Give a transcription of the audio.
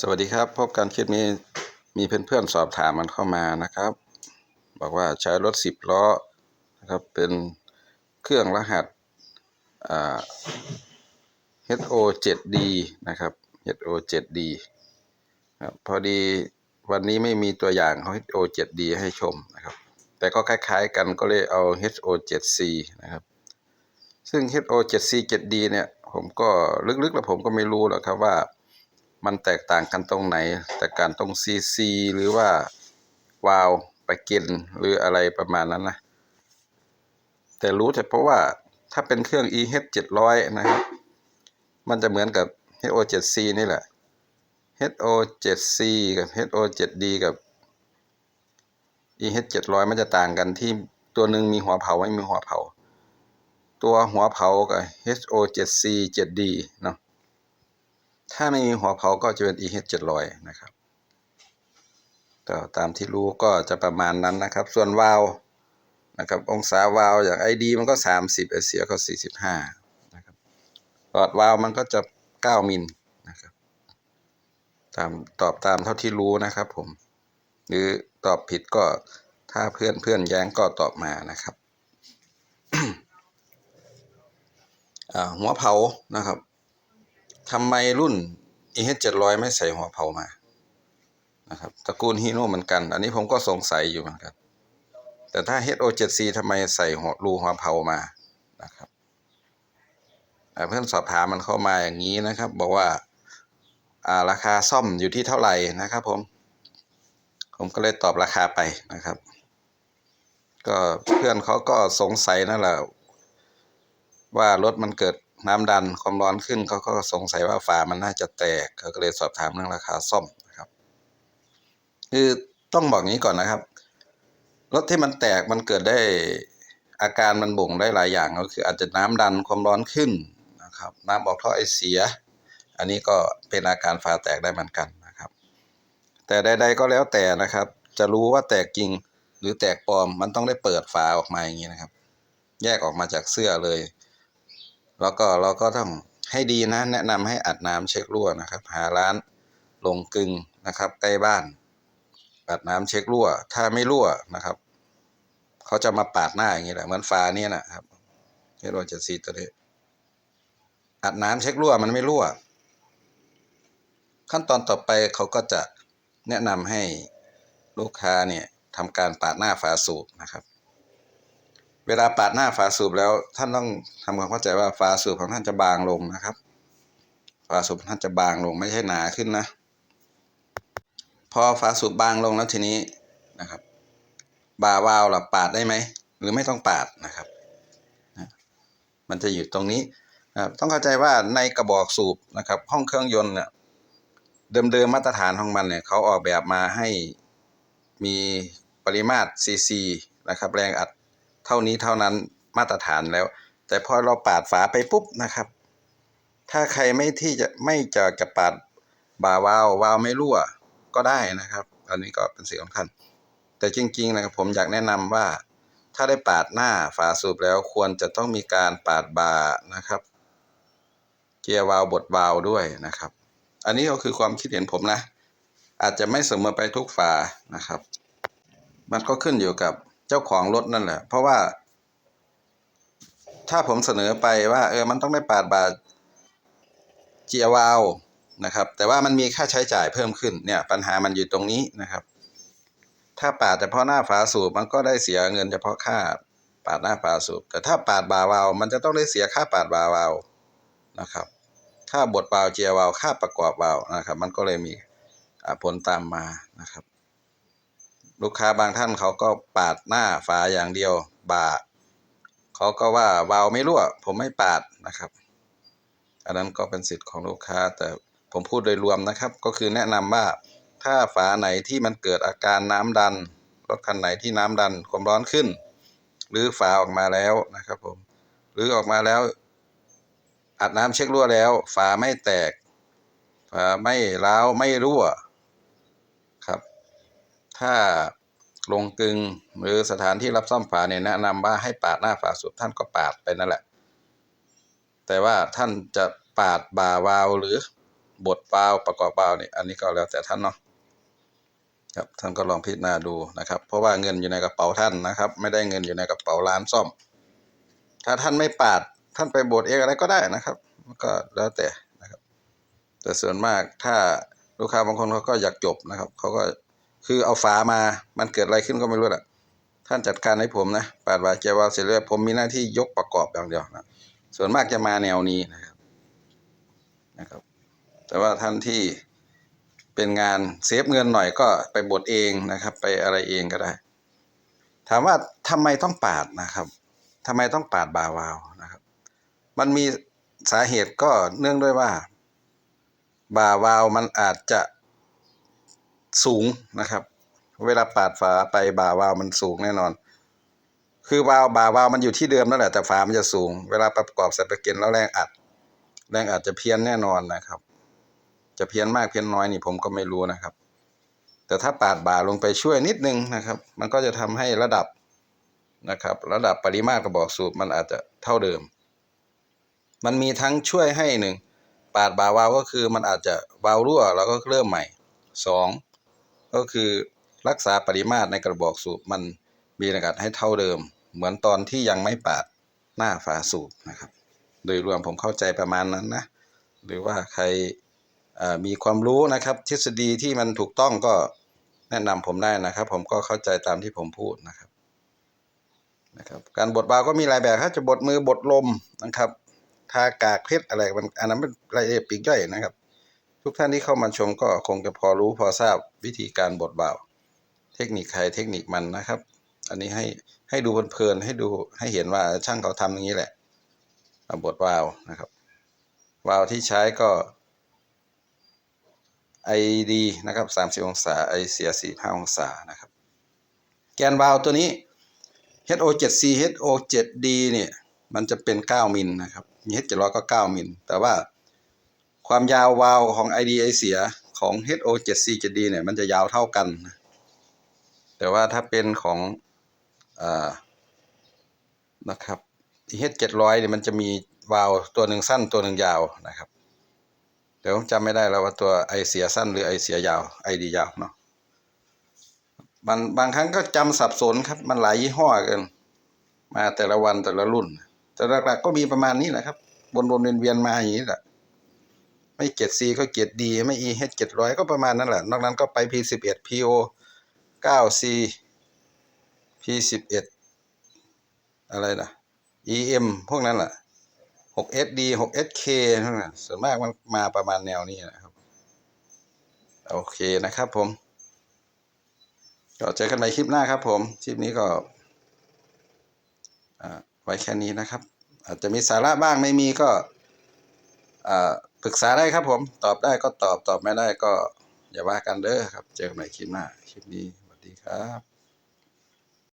สวัสดีครับ พบกันคลิปนี้มีเพื่อนๆสอบถามมันเข้ามานะครับ บอกว่าใช้รถสิบล้อนะครับเป็นเครื่องรหัสอ่า HO7D นะครับ HO7D ครับพอดีวันนี้ไม่มีตัวอย่างของ HO7D ให้ชมนะครับ แต่ก็คล้ายๆกันก็เลยเอา HO7C นะครับ ซึ่ง HO7C 7D เนี่ยผมก็ลึกๆแล้วผมก็ไม่รู้หรอกครับว่า มันแตกต่างกันตรงไหน แต่การตรง CC หรือว่าวาลไปกินหรืออะไรประมาณนั้นนะ แต่รู้แต่เพราะว่าถ้าเป็นเครื่อง EH 700 นะครับ มันจะเหมือนกับ HO 7C นี่แหละ HO 7C กับ HO 7D กับ EH 700 มันจะต่างกันที่ตัวหนึ่งมีหัวเผาไม่มีหัวเผา ตัวหัวเผากับ HO 7C 7D เนาะ ถ้าไม่มีหัวเผาก็จะเป็น EH 700นะครับก็ตามที่รู้ก็จะประมาณนั้นนะครับ ส่วนวาล์วนะครับ องศาวาล์วอย่าง ID มันก็ 30เอเสียก็ 45นะครับหลอดวาล์วมันก็จะ 9 มิลนะครับตามตอบตามเท่าที่รู้นะครับผม หรือตอบผิดก็ถ้าเพื่อนเพื่อนแย้งก็ตอบมานะครับหัวเผานะครับ ทำไมรุ่น EH 700 ไม่ใส่หัวเผามานะครับตระกูลฮีโน่เหมือนกัน อันนี้ผมก็สงสัยอยู่เหมือนกันแต่ถ้า HO7C ทำไมใส่หัวรูหัวเผามานะครับเพื่อนสอบถามมันเข้ามาอย่างนี้นะครับ บอกว่าอ่าราคาซ่อมอยู่ที่เท่าไหร่นะครับ ผม ผมก็เลยตอบราคาไปนะครับ ก็เพื่อนเขาก็สงสัยนั่นแหละว่ารถมันเกิด น้ำดันความร้อนขึ้นเขาก็สงสัยว่าฝามันน่าจะแตกเขาก็เลยสอบถามเรื่องราคาซ่อมนะครับ คือต้องบอกงี้ก่อนนะครับรถที่มันแตกมันเกิดได้อาการมันบ่งได้หลายอย่างก็คือ อาจจะน้ำดันความร้อนขึ้นนะครับ น้ำออกท่อไอเสีย อันนี้ก็เป็นอาการฝาแตกได้เหมือนกันนะครับ แต่ใด ๆ ก็แล้วแต่นะครับ จะรู้ว่าแตกจริงหรือแตกปลอมมันต้องได้เปิดฝาออกมาอย่างนี้นะครับ แยกออกมาจากเสื้อเลย แล้วก็เราก็ต้องให้ดีนะ แนะนำให้อัดน้ำเช็ครั่วนะครับ หาร้านลงกึงนะครับใกล้บ้าน อัดน้ำเช็ครั่ว ถ้าไม่รั่วนะครับเขาจะมาปาดหน้าอย่างนี้แหละเหมือนฟ้าเนี่ยนะครับเฮโรจะซีตัวนี้อัดน้ำเช็ครั่วมันไม่รั่ว ขั้นตอนต่อไปเขาก็จะแนะนำให้ลูกค้าเนี่ยทำการปาดหน้าฝาสูบนะครับ เวลาปาดหน้าฝาสูบแล้ว ท่านต้องทำความเข้าใจว่าฝาสูบของท่านจะบางลงนะครับฝาสูบท่านจะบางลงไม่ใช่หนาขึ้นนะ พอฝาสูบบางลงแล้วทีนี้นะครับ บาวาล์วล่ะปาดได้ไหมหรือไม่ต้องปาดนะครับ มันจะอยู่ตรงนี้ต้องเข้าใจว่าในกระบอกสูบนะครับ ห้องเครื่องยนต์เนี่ยเดิมๆมาตรฐานของมันเนี่ยเขาออกแบบมาให้มีปริมาตรซีซีนะครับ แรงอัด เท่านี้เท่านั้นมาตรฐานแล้ว แต่พอเราปาดฝาไปปุ๊บนะครับ ถ้าใครไม่ที่จะไม่จะจะปาดบาวาววาวไม่รั่วก็ได้นะครับ อันนี้ก็เป็นสิ่งสำคัญ แต่จริงๆนะครับผมอยากแนะนำว่า ถ้าได้ปาดหน้าฝาสูบแล้วควรจะต้องมีการปาดบาร์นะครับ เกียร์วาล์วบดวาล์วด้วยนะครับ อันนี้ก็คือความคิดเห็นผมนะ อาจจะไม่เสมอไปทุกฝานะครับ มันก็ขึ้นอยู่กับ เจ้าของรถนั่นแหละ เพราะว่า ถ้าผมเสนอไปว่า เออมันต้องได้ปาดบาร์เกียวาวนะครับ แต่ว่ามันมีค่าใช้จ่ายเพิ่มขึ้นเนี่ย ปัญหามันอยู่ตรงนี้นะครับ ถ้าปาดเฉพาะหน้าฝาสูบมันก็ได้เสียเงินเฉพาะค่าปาดหน้าฝาสูบแต่ถ้าปาดบาวาวมันจะต้องได้เสียค่าปาดบาวาวนะครับค่าบดวาวเจียวาวค่าประกอบวาวนะครับ มันก็เลยมีผลตามมานะครับ ลูกค้าบางท่านเขาก็ปาดหน้าฝาอย่างเดียวบาเขาก็ว่าวาล์วไม่รั่ว ผมไม่ปาดนะครับ อันนั้นก็เป็นสิทธิ์ของลูกค้า แต่ผมพูดโดยรวมนะครับ ก็คือแนะนำว่าถ้าฝาไหนที่มันเกิดอาการน้ำดันรถคันไหนที่น้ำดันความร้อนขึ้น หรือฝาออกมาแล้วนะครับผมหรือออกมาแล้วอัดน้ำเช็ครั่วแล้ว ฝาไม่แตกฝาไม่ร้าวไม่รั่ว ถ้าลงกึงหรือสถานที่รับซ่อมฝาเนี่ยแนะนำว่าให้ปาดหน้าฝาสูบท่านก็ปาดไปนั่นแหละ แต่ว่าท่านจะปาดบ่าวาวหรือบทวาล์วประกอบวาล์วเนี่ยอันนี้ก็แล้วแต่ท่านเนาะครับท่านก็ลองพิจารณาดูนะครับ เพราะว่าเงินอยู่ในกระเป๋าท่านนะครับ ไม่ได้เงินอยู่ในกระเป๋าร้านซ่อม ถ้าท่านไม่ปาดท่านไปบดเองอะไรก็ได้นะครับก็แล้วแต่นะครับ แต่ส่วนมากถ้าลูกค้าบางคนเขาก็อยากจบนะครับเขาก็ คือเอาฝามา มันเกิดอะไรขึ้นก็ไม่รู้แหละท่านจัดการให้ผมนะปาดวาล์วแกวาวเสร็จแล้วผมมีหน้าที่ยกประกอบอย่างเดียวนะส่วนมากจะมาแนวนี้นะครับนะครับ แต่ว่าท่านที่เป็นงานเซฟเงินหน่อยก็ไปบดเองนะครับ ไปอะไรเองก็ได้ ถามว่าทำไมต้องปาดนะครับทำไมต้องปาดบาวาวนะครับ มันมีสาเหตุก็เนื่องด้วยว่า บาวาวมันอาจจะ สูงนะครับ เวลาปาดฝาไปบ่าวาวมันสูงแน่นอน คือวาวบ่าวาวมันอยู่ที่เดิมนั่นแหละแต่ฝามันจะสูง เวลาประกอบใส่ประเก็นแล้วแรงอัด แรงอัดจะเพี้ยนแน่นอนนะครับ จะเพี้ยนมากเพี้ยนน้อยนี่ผมก็ไม่รู้นะครับ แต่ถ้าปาดบ่าลงไปช่วยนิดนึงนะครับ มันก็จะทำให้ระดับนะครับ ระดับปริมาตรกระบอกสูบมันอาจจะเท่าเดิม มันมีทั้งช่วยให้หนึ่งปาดบ่าวาวก็คือมันอาจจะวาวรั่วแล้วก็เริ่มใหม่สอง ก็คือรักษาปริมาตรในกระบอกสูบมันมีอากาศให้เท่าเดิม เหมือนตอนที่ยังไม่ปาดหน้าฝาสูบนะครับ โดยรวมผมเข้าใจประมาณนั้นนะ หรือว่าใครมีความรู้นะครับ ทฤษฎีที่มันถูกต้องก็แนะนำผมได้นะครับ ผมก็เข้าใจตามที่ผมพูดนะครับนะครับ การบดบาวก็มีหลายแบบครับจะบดมือบดลมนะครับ ทากากเพชรอะไรมันอันนั้นเป็นรายละเอียดปีกย่อยนะครับ ทุกท่านที่เข้ามาชมก็คงจะพอรู้พอทราบวิธีการบดบาวเทคนิคใครเทคนิคมันนะครับ อันนี้ให้ให้ดูเพลินๆให้ดูให้เห็นว่าช่างเขาทำอย่างนี้แหละบดวาล์วนะครับวาล์วที่ใช้ก็ ID นะครับ30 องศาไอเสีย45 องศานะครับ แกนวาล์วตัวนี้ HO7C HO7D เนี่ยมันจะเป็น 9 มิลนะครับ มี H700 ก็ 9 มิลแต่ว่า ความยาววาล์วของ ID ไอเสียของ HO7C 7D เนี่ยมันจะยาวเท่ากัน แต่ว่าถ้าเป็นของอนะครับ H700 เนี่ยมันจะมีวาล์วตัวหนึ่งสั้นตัวหนึ่งยาวนะครับแต่ผมจำไม่ได้แล้วว่าตัวไอเสียสั้นหรือไอเสียยาวไอดียาวเนาะบางบางครั้งก็จำสับสนครับ มันหลายยี่ห้อกินมาแต่ละวันแต่ละรุ่น แต่หลักๆก็มีประมาณนี้แหละครับวนๆเวียนๆมาอย่างนี้แหละ ไม่เกียรซีก็เกียรดีไม่อีเฮเจ็ดร้อยก็ประมาณนั้นแหละ นอกนั้นก็ไป P สิบเอ็ด PO เก้า C P สิบเอ็ดอะไรนะ EM พวกนั้นแหละ 6SD 6SK นั่นแหละส่วนมากมันมาประมาณแนวนี้นะครับ โอเคนะครับผมก็เจอกันใหม่คลิปหน้าครับผม คลิปนี้ก็อ่าไว้แค่นี้นะครับ อาจจะมีสาระบ้างไม่มีก็อ่า ปรึกษาได้ครับผม ตอบได้ก็ตอบตอบไม่ได้ก็อย่าว่ากันเด้อครับ เจอกันใหม่คลิปหน้าคลิปนี้สวัสดีครับ